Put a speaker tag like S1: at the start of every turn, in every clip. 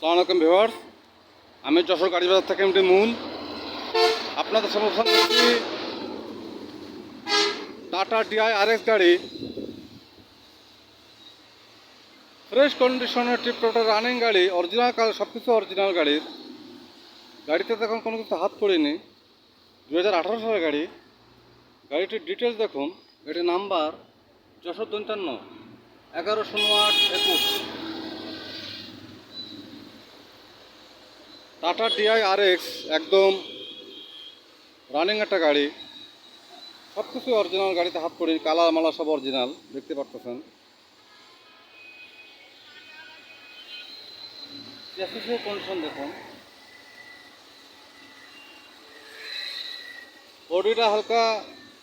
S1: সালাম আলাইকুম ভিওয়ার্স আমি যশোর বাজার থেকে এমটি মুন। আপনাদের সমর্থন করছি টাটা ডিআই আরএক্স গাড়ি। ফ্রেশ কন্ডিশনের টিপটপটা রানিং গাড়ি অরিজিনাল কাল সব কিছু অরিজিনাল গাড়ির। গাড়িতে দেখুন কোনো কিছু হাত পড়েনি। দু হাজার সালের গাড়ি। গাড়িটির ডিটেলস দেখুন। এটির নাম্বার যশোর দন্তান্ন এগারো শূন্য আট একুশ। টাটা ডিআই আর এক্স একদম রানিং একটা গাড়ি। সব কিছু অরিজিনাল গাড়িতে হাত পড়ি কালার মালা সব অরিজিনাল দেখতে পারতেছেন। কন্ডিশন দেখুন। বডিটা হালকা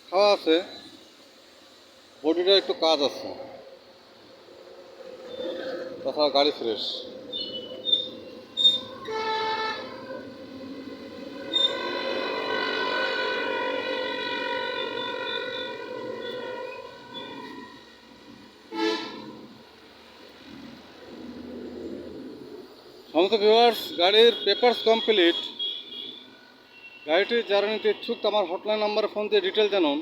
S1: খাওয়া আছে। বডিটা একটু কাজ আছে। তাছাড়া গাড়ি ফ্রেশ সমস্ত ভিউয়ার্স গাড়ির পেপারস কমপ্লিট গাড়িটি যারা নিতে ইচ্ছুক, আমার হটলাইন নাম্বারে ফোন দিয়ে ডিটেল জানুন।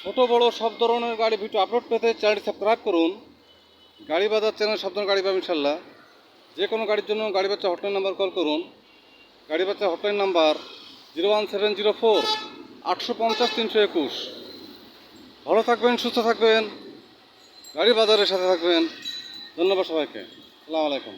S1: ছোট, বড় সব ধরনের গাড়ি ভিডিও আপলোড পেতে চ্যানেলটি সাবস্ক্রাইব করুন। গাড়ি বাজার চ্যানেল সব ধরনের গাড়ি পাবেন ইনশাল্লাহ যে কোনো গাড়ির জন্য গাড়ি বাচ্চা হটলাইন নাম্বার কল করুন। গাড়ি বাচ্চা hotline number zero one seven zero four আটশো পঞ্চাশ তিনশো একুশ। ভালো থাকবেন, সুস্থ থাকবেন। গাড়ি বাজারের সাথে থাকবেন। ধন্যবাদ সবাইকে। আসসালামু আলাইকুম।